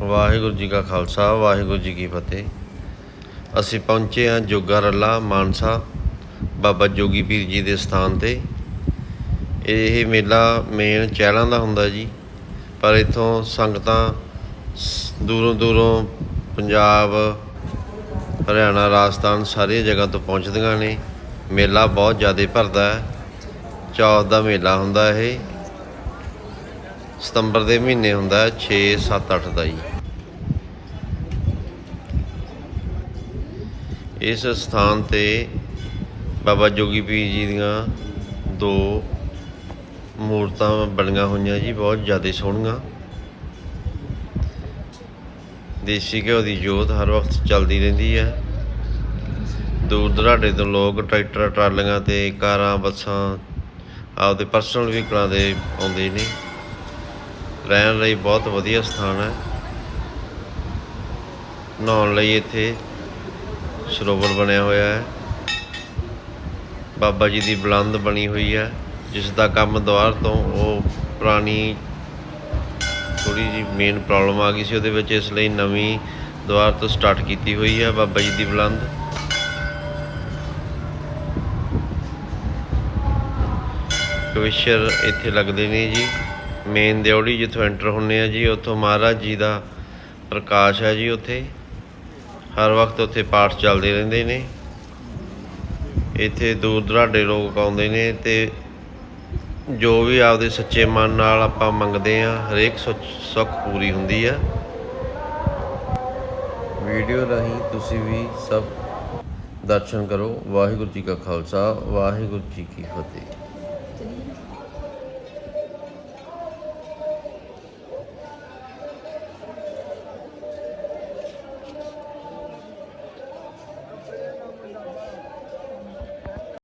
ਵਾਹਿਗੁਰੂ ਜੀ ਕਾ ਖਾਲਸਾ, ਵਾਹਿਗੁਰੂ ਜੀ ਕੀ ਫਤਿਹ। ਅਸੀਂ ਪਹੁੰਚੇ ਹਾਂ ਜੋਗਾ ਰੱਲਾ ਮਾਨਸਾ, ਬਾਬਾ ਜੋਗੀ ਪੀਰ ਜੀ ਦੇ ਸਥਾਨ ਤੇ। ਇਹ ਮੇਲਾ ਮੇਨ ਚਹਿਲਾਂ ਦਾ ਹੁੰਦਾ ਜੀ, ਪਰ ਇਥੋਂ ਸੰਗਤਾਂ ਸ- ਦੂਰੋਂ ਦੂਰੋਂ ਪੰਜਾਬ, ਹਰਿਆਣਾ, ਰਾਜਸਥਾਨ ਸਾਰੀਆਂ ਜਗ੍ਹਾ ਤੋਂ ਪਹੁੰਚਦੀਆਂ ਨੇ। ਮੇਲਾ ਬਹੁਤ ਜ਼ਿਆਦਾ ਭਰਦਾ ਹੈ। ਚੌਥ ਦਾ ਮੇਲਾ ਹੁੰਦਾ ਇਹ। ਸਤੰਬਰ ਦੇ ਮਹੀਨੇ ਹੁੰਦਾ ਹੈ 6 7 8 ਦਾ ਜੀ। ਇਸ ਸਥਾਨ ਤੇ ਬਾਬਾ ਜੋਗੀ ਪੀਰ ਜੀ ਦੀਆਂ ਦੋ ਮੂਰਤਾਂ ਬਣੀਆਂ ਹੋਈਆਂ ਜੀ, ਬਹੁਤ ਜ਼ਿਆਦਾ ਸੋਹਣੀਆਂ। ਦੇਸੀ ਘਿਓ ਦੀ ਜੋਤ ਹਰ ਵਕਤ ਚੱਲਦੀ ਰਹਿੰਦੀ ਹੈ। ਦੂਰ ਦਰਾਡੇ ਤੋਂ ਲੋਕ ਟਰੈਕਟਰ, ਟਰਾਲੀਆਂ ਤੇ ਕਾਰਾਂ, ਬੱਸਾਂ, ਆਪਦੇ ਪਰਸਨਲ ਵਹੀਕਲਾਂ ਦੇ ਆਉਂਦੇ ਨੇ। ਰਹਿਣ ਲਈ ਬਹੁਤ ਵਧੀਆ ਸਥਾਨ ਹੈ। ਨਹਾਉਣ ਲਈ ਇੱਥੇ ਸਰੋਵਰ ਬਣਿਆ ਹੋਇਆ ਹੈ। ਬਾਬਾ ਜੀ ਦੀ ਬੁਲੰਦ ਬਣੀ ਹੋਈ ਹੈ, ਜਿਸ ਦਾ ਕੰਮ ਦੁਆਰ ਤੋਂ ਉਹ ਪੁਰਾਣੀ ਥੋੜੀ ਜੀ ਮੇਨ ਪ੍ਰੋਬਲਮ ਆ ਗਈ ਸੀ। ਉਹਦੇ ਵਿੱਚ ਇਸ ਲਈ ਨਵੀਂ ਦੁਆਰ ਤੋਂ ਸਟਾਰਟ ਕੀਤੀ ਹੋਈ ਹੈ ਬਾਬਾ ਜੀ ਦੀ ਬੁਲੰਦ। ਕਵਿਸ਼ਰ ਇੱਥੇ ਲੱਗਦੇ ਨੇ ਜੀ। ਮੇਨ ਦਿਉੜੀ ਜਿੱਥੋਂ ਐਂਟਰ ਹੁੰਨੇ ਆ ਜੀ, ਉੱਥੋਂ ਮਹਾਰਾਜ ਜੀ ਦਾ ਪ੍ਰਕਾਸ਼ ਹੈ ਜੀ ਉੱਥੇ। ਹਰ ਵਕਤ ਉੱਥੇ ਪਾਠ ਚੱਲਦੇ ਰਹਿੰਦੇ ਨੇ। ਇੱਥੇ ਦੂਰ ਦਰਾਡੇ ਲੋਕ ਆਉਂਦੇ ਨੇ ਤੇ ਜੋ ਵੀ ਆਪਦੇ ਸੱਚੇ ਮਨ ਨਾਲ ਆਪਾਂ ਮੰਗਦੇ ਆ, ਹਰੇਕ ਸੁੱਚ- ਸੁੱਖ ਪੂਰੀ ਹੁੰਦੀ ਆ। ਵੀਡੀਓ ਰਾਹੀਂ ਤੁਸੀਂ ਵੀ ਸਭ ਦਰਸ਼ਨ ਕਰੋ। ਵਾਹਿਗੁਰੂ ਜੀ ਕਾ ਖਾਲਸਾ, ਵਾਹਿਗੁਰੂ ਜੀ ਕੀ ਫਤਿਹ।